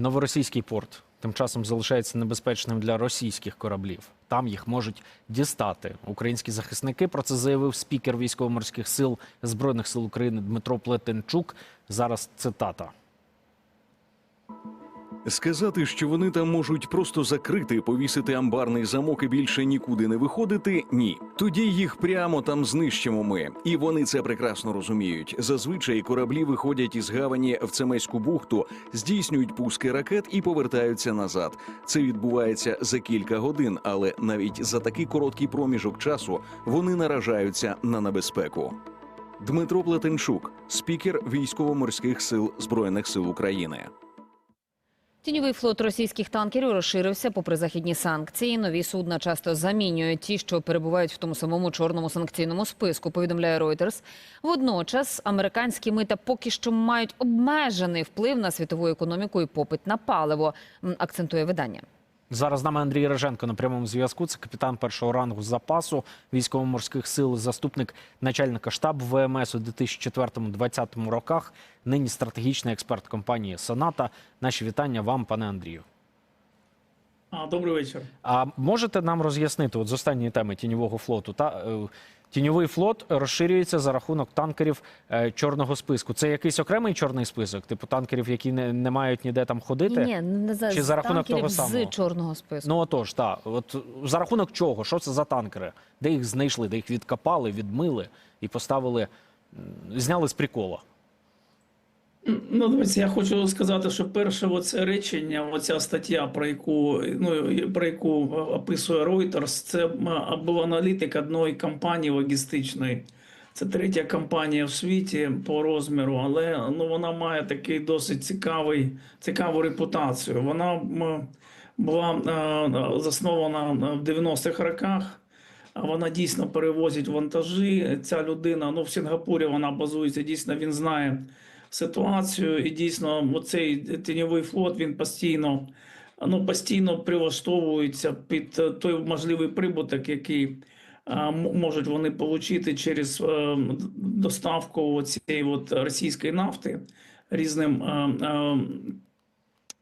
Новоросійський порт тим часом залишається небезпечним для російських кораблів. Там їх можуть дістати. Українські захисники про це заявив спікер військово-морських сил збройних сил України Дмитро Плетенчук. Зараз цитата. Сказати, що вони там можуть просто закрити, повісити амбарний замок і більше нікуди не виходити. Ні, тоді їх прямо там знищимо ми, і вони це прекрасно розуміють. Зазвичай кораблі виходять із гавані в Цемеську бухту, здійснюють пуски ракет і повертаються назад. Це відбувається за кілька годин, але навіть за такий короткий проміжок часу вони наражаються на небезпеку. Дмитро Плетенчук, спікер військово-морських сил збройних сил України. Тіньовий флот російських танкерів розширився попри західні санкції. Нові судна часто замінюють ті, що перебувають в тому самому чорному санкційному списку. Повідомляє Reuters. Водночас американські мита поки що мають обмежений вплив на світову економіку і попит на паливо. Акцентує видання. Зараз з нами Андрій Реженко на прямому зв'язку. Це капітан першого рангу запасу військово-морських сил, заступник начальника штабу ВМС у 2004-2020 роках. Нині стратегічний експерт компанії Соната. Наші вітання вам, пане Андрію. Добрий вечір. А можете нам роз'яснити от з останньої теми тіньового флоту? Та е, тіньовий флот розширюється за рахунок танкерів е, чорного списку. Це якийсь окремий чорний список, типу танкерів, які не, не мають ніде там ходити? Ні, не за, Чи за рахунок того самого? з чорного списку. Ну отож, так. От за рахунок чого? Що це за танкери? Де їх знайшли, де їх відкопали, відмили і поставили, зняли з прикола. Ну, дивіться, я хочу сказати, що перше оце речення, оця стаття, про яку ну про яку описує Reuters, це був аналітик одної компанії логістичної. Це третя компанія в світі по розміру, але ну вона має такий досить цікавий, цікаву репутацію. Вона була е, заснована в 90-х роках. Вона дійсно перевозить вантажі. Ця людина, ну в Сінгапурі вона базується. Дійсно, він знає ситуацію, і дійсно, оцей тіньовий флот він постійно, ну постійно прилаштовується під е, той можливий прибуток, який а, можуть вони отримати через е, доставку цієї от російської нафти різним е, е,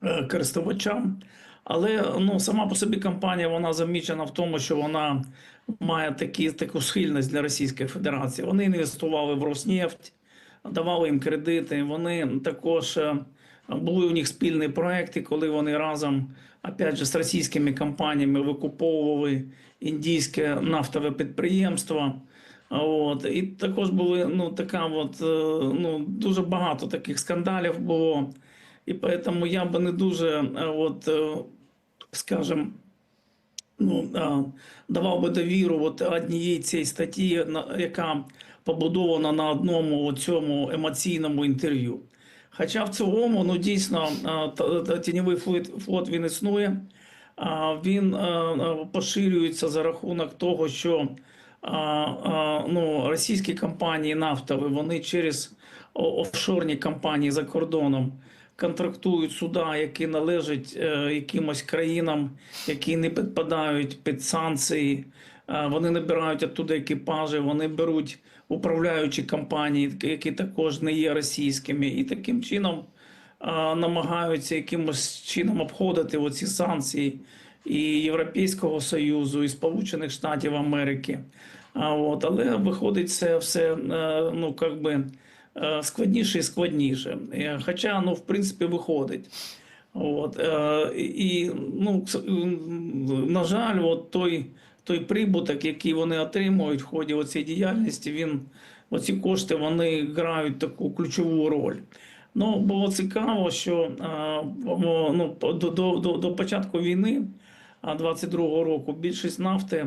е, користувачам. Але ну сама по собі компанія вона замічена в тому, що вона має такі таку схильність для Російської Федерації. Вони інвестували в Роснефть, давали їм кредити. Вони також е, були у них спільні проекти, коли вони разом опять же з російськими компаніями викуповували індійське нафтове підприємство. От і також були ну така, от е, ну дуже багато таких скандалів було. І тому я би не дуже, е, от, скажем, ну, давав би довіру от однієї цієї статті, яка побудована на одному цьому емоційному інтерв'ю. Хоча в цілому, ну дійсно, тіньовий флот, він існує, він поширюється за рахунок того, що ну, російські компанії нафтові, вони через офшорні компанії за кордоном контрактують суда, які належать е, якимось країнам, які не підпадають під санкції. Е, Вони набирають оттуда екіпажі, вони беруть управляючі компанії, які також не є російськими, і таким чином е, намагаються якимось чином обходити оці санкції і Європейського Союзу, і Сполучених Штатів Америки. А от, але виходить це все е, ну, как би, е, складніше і складніше. Е, Хоча, ну, в принципі, виходить. От, і, ну, на жаль, от той, той прибуток, який вони отримують в ході цієї діяльності, він, оці кошти вони грають таку ключову роль. Ну, було цікаво, що ну, до, до, до, початку війни, а, 22-го року, більшість нафти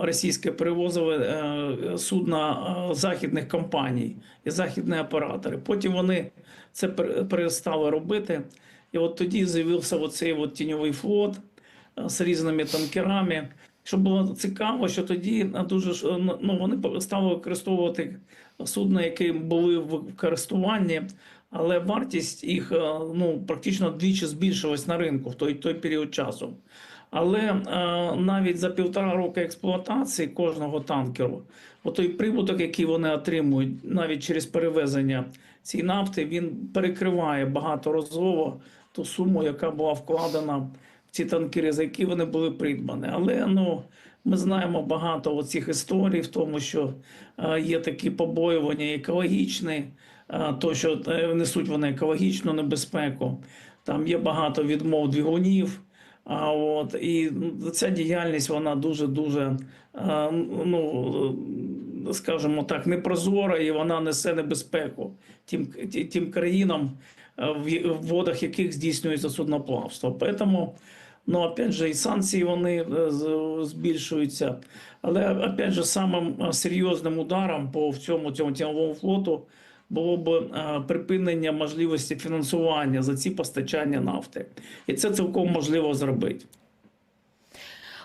російське перевозили е, судна західних компаній і західні оператори. Потім вони це пер- перестали робити. І от тоді з'явився оцей от тіньовий флот з різними танкерами. Що було цікаво, що тоді дуже е, ну, вони стали використовувати судна, які були в користуванні, але вартість їх е, ну, практично двічі збільшилась на ринку в той, той період часу. Але е, навіть за півтора року експлуатації кожного танкеру, отой прибуток, який вони отримують навіть через перевезення цієї нафти, він перекриває багаторазово ту суму, яка була вкладена ці танкери, за які вони були придбані. Але ну, ми знаємо багато оцих історій, в тому, що е, є такі побоювання екологічні, е, то що е, несуть вони екологічну небезпеку. Там є багато відмов двигунів. А от і ну, ця діяльність вона дуже дуже ну скажімо так, непрозора, і вона несе небезпеку тим, тим країнам, в водах яких здійснюється судноплавство. Тому, ну, опять же, і санкції вони е, збільшуються. Але опять же, самим е, серйозним ударом по всьому цьому тіньовому флоту було б е, припинення можливості фінансування за ці постачання нафти, і це цілком можливо зробити.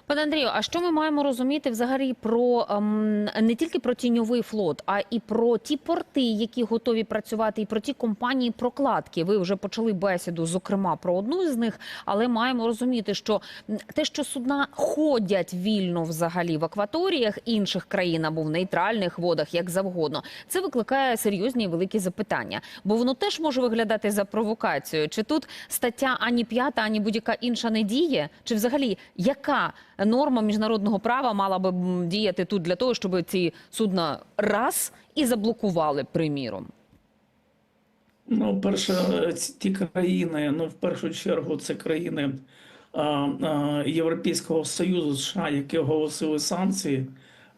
Пане Андрію, а що ми маємо розуміти взагалі про ем, не тільки про тіньовий флот, а і про ті порти, які готові працювати, і про ті компанії прокладки. Ви вже почали бесіду, зокрема про одну з них, але маємо розуміти, що те, що судна ходять вільно взагалі в акваторіях інших країн або в нейтральних водах, як завгодно, це викликає серйозні і великі запитання, бо воно теж може виглядати за провокацією. Чи тут стаття ані п'ята, ані будь-яка інша не діє? Чи взагалі яка норма міжнародного права мала би діяти тут для того, щоб ці судна раз і заблокували, приміром? Ну, перше, ті країни, ну, в першу чергу, це країни а, а, Європейського Союзу США, які оголосили санкції,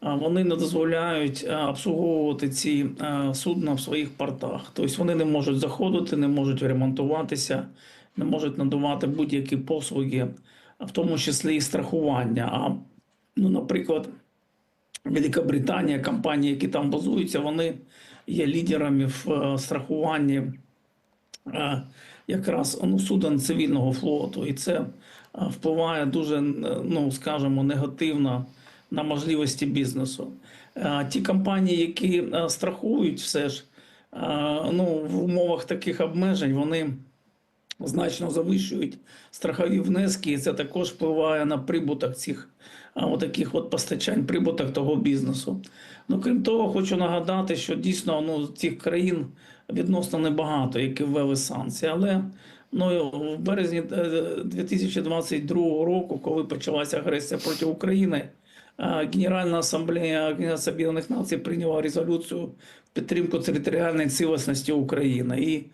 а, вони не дозволяють а, обслуговувати ці а, судна в своїх портах. Тобто вони не можуть заходити, не можуть ремонтуватися, не можуть надавати будь-які послуги, в тому числі і страхування. А, ну, наприклад, Велика Британія, компанії, які там базуються, вони є лідерами в е, страхуванні е, якраз ну, суден цивільного флоту, і це е, впливає дуже, ну скажімо, негативно на можливості бізнесу. Ті компанії, які страхують, все ж ну, в умовах таких обмежень, вони значно завищують страхові внески, і це також впливає на прибуток цих отаких от постачань, прибуток того бізнесу. Ну крім того, хочу нагадати, що дійсно ну, цих країн відносно небагато, які ввели санкції. Але ну, в березні е, 2022 року, коли почалася агресія проти України, Генеральна асамблея Організації Об'єднаних Націй прийняла резолюцію в підтримку територіальної цілісності України. І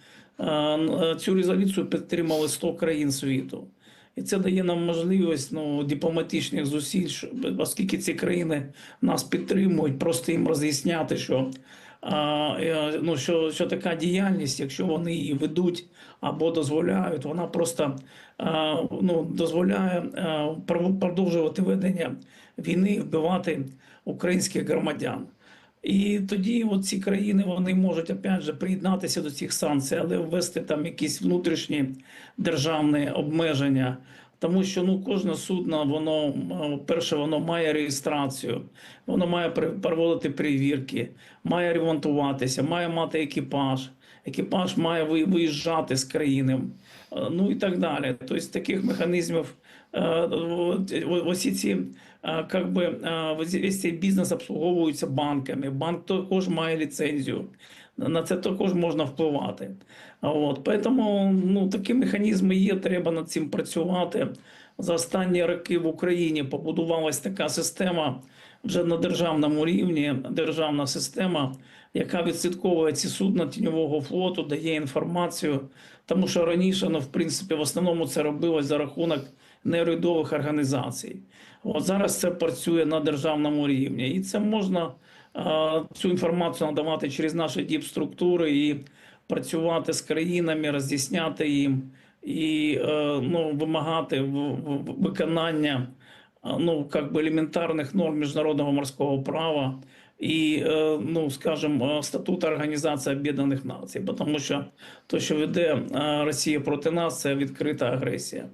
цю резолюцію підтримали 100 країн світу. І це дає нам можливість ну, дипломатичних зусиль, щоб- оскільки ці країни нас підтримують, просто їм роз'ясняти, що, е, ну, що, що така діяльність, якщо вони її ведуть або дозволяють, вона просто ну, дозволяє продовжувати ведення війни, вбивати українських громадян. І тоді ці країни вони можуть опять же приєднатися до цих санкцій, але ввести там якісь внутрішні державні обмеження. Тому що ну кожне судно, воно е, перше, воно має реєстрацію, воно має проводити перевірки, має ремонтуватися, має мати екіпаж. Екіпаж має виїжджати з країни, е, ну і так далі. Тобто таких механізмів е, ось ці как е, весь цей бізнес обслуговується банками. Банк також має ліцензію. На це також можна впливати. От тому ну такі механізми є. Треба над цим працювати. За останні роки в Україні побудувалась така система вже на державному рівні. Державна система, яка відслідковує ці судна тіньового флоту, дає інформацію. Тому що раніше, ну в принципі, в основному це робилось за рахунок неурядових організацій. От зараз це працює на державному рівні, і це можна цю інформацію надавати через наші діп-структури і працювати з країнами, роз'ясняти їм і е, ну, вимагати виконання ну, как би елементарних норм міжнародного морського права і, е, ну, скажімо, статуту Організації Об'єднаних Націй, тому що те, що веде е, Росія проти нас, це відкрита агресія.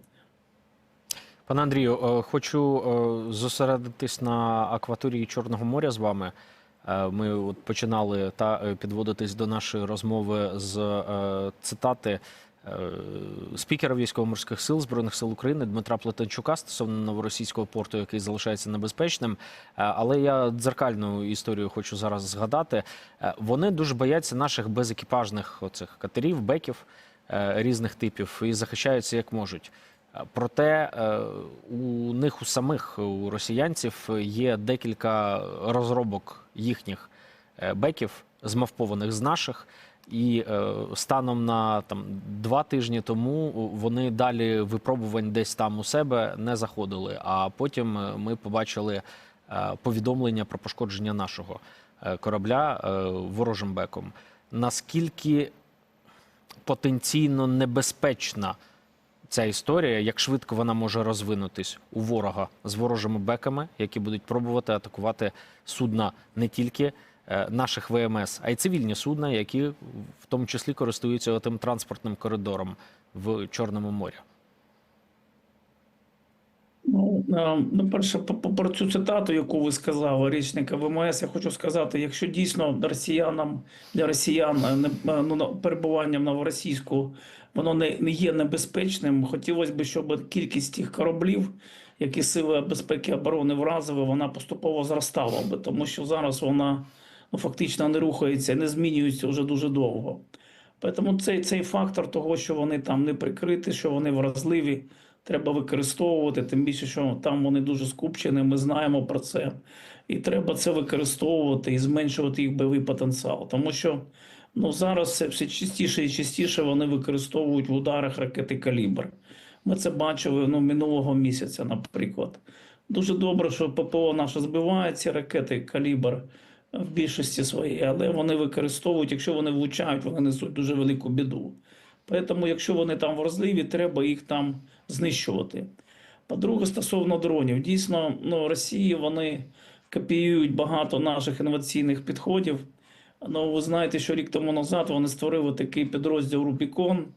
Пане Андрію, е, хочу е, зосередитись на акваторії Чорного моря з вами. Е, Ми от починали та підводитись до нашої розмови з цитати спікера військово-морських сил збройних сил України Дмитра Плетенчука стосовно новоросійського порту, який залишається небезпечним. Але я дзеркальну історію хочу зараз згадати. Вони дуже бояться наших безекіпажних оцих катерів, беків. різних типів і захищаються як можуть. Е, Проте е, у них у самих у росіянців є декілька розробок їхніх е, беків, змавпованих з наших. І е, станом на там два тижні тому вони далі випробувань десь там у себе не заходили. А потім е, ми побачили е, повідомлення про пошкодження нашого е, корабля е, ворожим беком. Наскільки потенційно небезпечна ця історія, як швидко вона може розвинутись у ворога з ворожими беками, які будуть пробувати атакувати судна не тільки е, наших ВМС, а й цивільні судна, які в тому числі користуються тим транспортним коридором в Чорному морі. Ну, е, ну, перше, про цю цитату, яку ви сказали, річника ВМС, я хочу сказати, якщо дійсно росіянам для росіян е, ну, на- перебування в новоросійську воно не, не є небезпечним, хотілося б, щоб кількість тих кораблів, які сили безпеки оборони вразили, вона поступово зростала би, тому що зараз вона ну, фактично не рухається, не змінюється вже дуже довго. Тому цей, цей фактор того, що вони там не прикриті, що вони вразливі, треба використовувати. Тим більше, що там вони дуже скупчені, ми знаємо про це. І треба це використовувати і зменшувати їх бойовий потенціал. Тому що ну, зараз це все частіше і частіше вони використовують в ударах ракети калібр. Ми це бачили ну, минулого місяця, наприклад. Дуже добре, що ППО наше збиває ці ракети калібр в більшості своїй, але вони використовують, якщо вони влучають, вони несуть дуже велику біду. Тому, якщо вони там вразливі, треба їх там знищувати. По-друге, стосовно дронів, дійсно, ну, Росії вони копіюють багато наших інноваційних підходів. Ну, ви знаєте, що рік тому назад вони створили такий підрозділ Рубікон.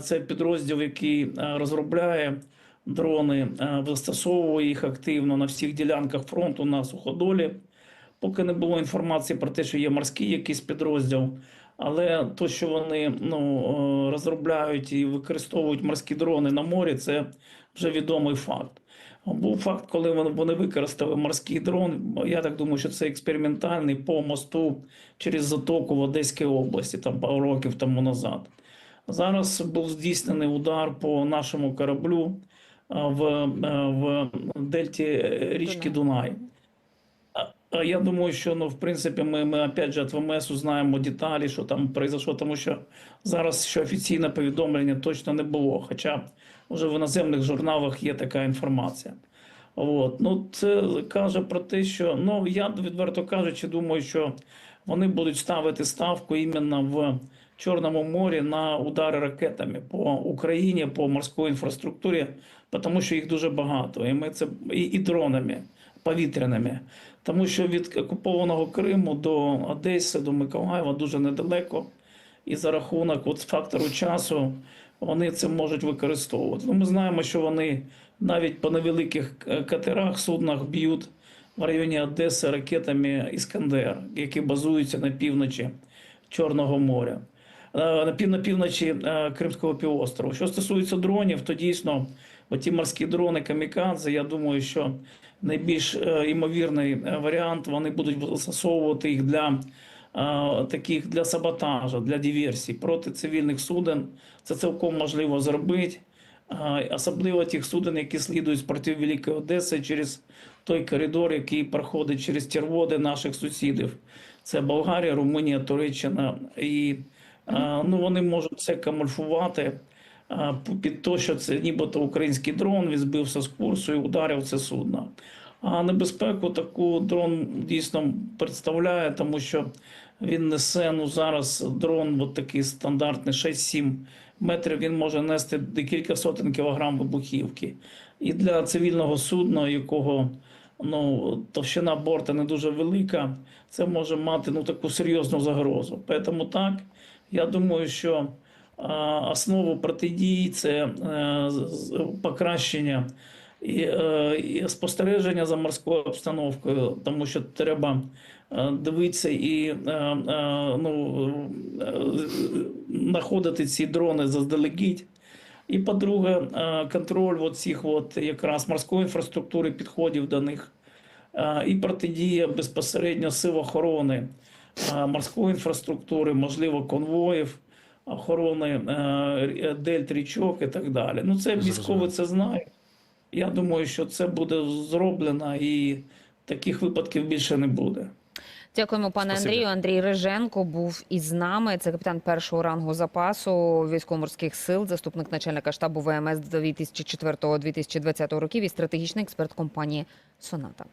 Це підрозділ, який розробляє дрони, застосовує їх активно на всіх ділянках фронту на суходолі. Поки не було інформації про те, що є морський якийсь підрозділ. Але то, що вони ну, розробляють і використовують морські дрони на морі, це вже відомий факт. Був факт, коли вони- використали морський дрон. Я так думаю, що це експериментальний по мосту через затоку в Одеській області, там пару років тому назад. Зараз був здійснений удар по нашому кораблю в, е, в дельті е, річки Дунай. А Я думаю, що ну, в принципі, ми, ми опять же від ВМС знаємо деталі, що там произошло, тому що зараз ще офіційне повідомлення точно не було. Хоча вже в іноземних журналах є така інформація. От. Ну, це каже про те, що ну я відверто кажучи, думаю, що вони будуть ставити ставку іменно в Чорному морі на удари ракетами по Україні, по морській інфраструктурі, тому що їх дуже багато. І ми це і, і дронами повітряними. Тому що від окупованого Криму до Одеси, до Миколаєва дуже недалеко. І за рахунок от фактору часу вони це можуть використовувати. Ну, ми знаємо, що вони навіть по невеликих е, катерах, суднах б'ють в районі Одеси ракетами Іскандер, які базуються на півночі Чорного моря, е, на пів- на півночі е, Кримського півострову. Що стосується дронів, то дійсно оті морські дрони камікадзе, я думаю, що найбільш е, імовірний е, варіант вони будуть застосовувати їх для е, таких для саботажу, для диверсій проти цивільних суден. Це цілком можливо зробити. Особливо тих суден, які слідують з портів Великої Одеси через той коридор, який проходить через ті води наших сусідів. Це Болгарія, Румунія, Туреччина. І ну, вони можуть це камульфувати під те, що це нібито український дрон, він збився з курсу і ударив це судно. А небезпеку таку дрон дійсно представляє, тому що він несе ну зараз дрон, от такий стандартний 6-7 метрів. Він може нести декілька сотень кілограм вибухівки. І для цивільного судна, якого ну, товщина борта не дуже велика, це може мати ну, таку серйозну загрозу. Тому так, я думаю, що основу протидії це е, покращення і, е, і спостереження за морською обстановкою, тому що треба е, дивитися і ну, знаходити ці дрони заздалегідь. І по-друге, контроль цих якраз морської інфраструктури, підходів до них, і протидія безпосередньо сил охорони морської інфраструктури, можливо, конвоїв. Охорони е, дельт річок і так далі. Ну, це військові це знають. Я думаю, що це буде зроблено і таких випадків більше не буде. Дякуємо, пане Спасибі. Андрію. Андрій Риженко був із нами. Це капітан першого рангу запасу військово-морських сил, заступник начальника штабу ВМС 2004-2020 років і стратегічний експерт компанії Соната.